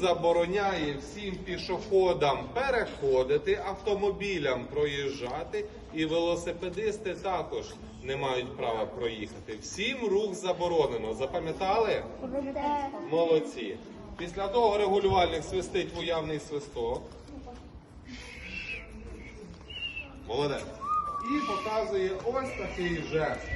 Забороняє всім пішоходам переходити, автомобілям проїжджати, і велосипедисти також не мають права проїхати. Всім рух заборонено. Запам'ятали? Молодці. Після того регулювальник свистить в уявний свисток. Молодець. І показує ось такий жест.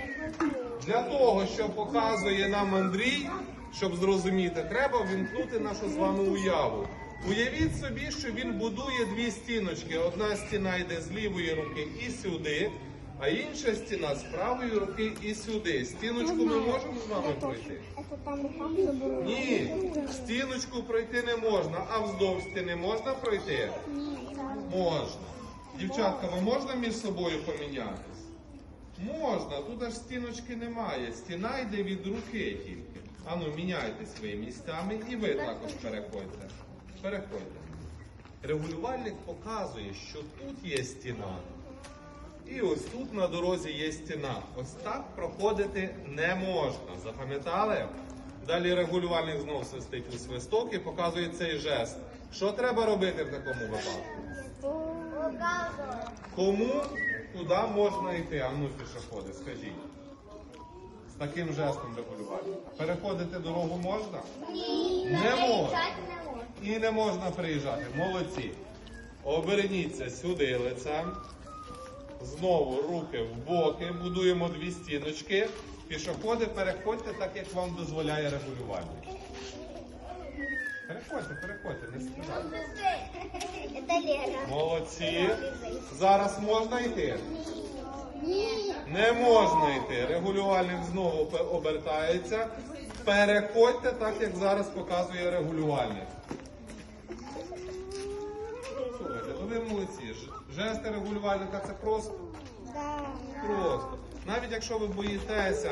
Для того, що показує нам Андрій, щоб зрозуміти, треба вімкнути нашу з вами уяву. Уявіть собі, що він будує дві стіночки. Одна стіна йде з лівої руки і сюди, а інша стіна з правої руки і сюди. Стіночку ми можемо з вами пройти? Ні, стіночку пройти не можна, а вздовж стіни можна пройти? Можна. Дівчатка, ви можна між собою помінятись? Можна, тут аж стіночки немає. Стіна йде від руки тільки. Ану, міняйте свої місцями і ви також переходьте. Переходьте. Регулювальник показує, що тут є стіна. І ось тут на дорозі є стіна. Ось так проходити не можна. Запам'ятали? Далі регулювальник знов свистить у свисток і показує цей жест. Що треба робити в такому випадку? Кому куди можна йти? А ну пішоходи, скажіть. Таким жестом регулювальника. Переходити дорогу можна? Не можна. І не можна приїжджати. Молодці. Оберніться сюди лицем. Знову руки в боки, будуємо дві стіночки. Пішоходи, переходьте так, як вам дозволяє регулювальник. Переходьте, переходьте, не стидайте. Молодці. Зараз можна йти? Не можна йти. Регулювальник знову обертається. Переходьте так, як зараз показує регулювальник. Слухайте, ну ви молодці. Жести регулювальника це просто. Просто. Навіть якщо ви боїтеся